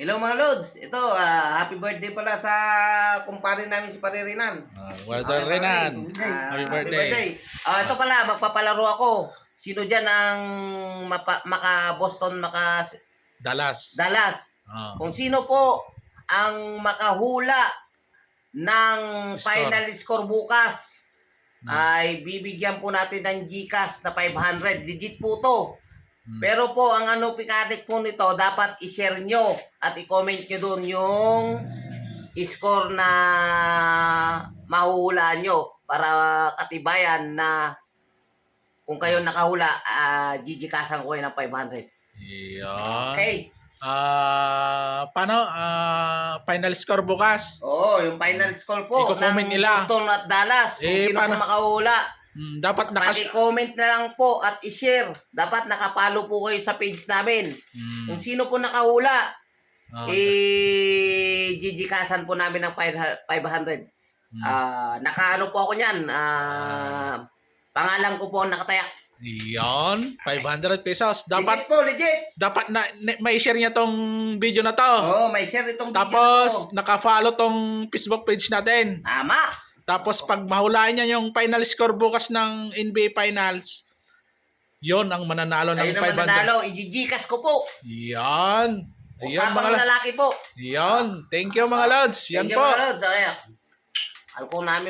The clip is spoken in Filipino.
Hello mga Lods. Ito, ah, happy birthday pala sa kumpare namin si Pare Rinan. Uh, Walter Renan. Ah, Happy birthday. Ah, ito pala, magpapalaro ako. Sino dyan ang mapa, maka Boston, maka Dallas. Dallas? Ah. Kung sino po ang makahula ng Score. final score bukas, Hmm. ay bibigyan po natin ng GCash na 500. Legit po to. Hmm. Pero po, ang ano pikadik po nito, dapat i-share nyo at i-comment nyo doon yung score na mahuhula nyo para katibayan na kung kayo nakahula, uh, GGCashan ko yun ng 500. Yan. Okay? Ah, paano? Ah, final score bukas. Oo, yung final score po I-comment ng nila. Boston at Dallas. Kung Eh, sino paano- makahula, Hmm, dapat nakas... paki-comment na lang po at i-share. Dapat nakapalo po kayo sa page namin. Hmm. Kung sino po nakahula, Ah, eh, GGCashan po namin ng 500. hmm. Ah, nakaano po ako niyan. Ah, pangalan ko po ang nakatayak. Yan, 500 pesos. legit Dapat po, legit. dapat na, na may share niya tong video na to. Oo, may share itong video na Tapos to. naka-follow tong Facebook page natin. Tama. Tapos pag mahulaan niya yung final score bukas ng NBA Finals, yon ang mananalo ng Ayun naman 500. nanalo. I-GCash ko po. Yan. Usapang mga la- lalaki po. Yan. Thank you mga lods. Yan Thank you, po. mga lods. Alko namin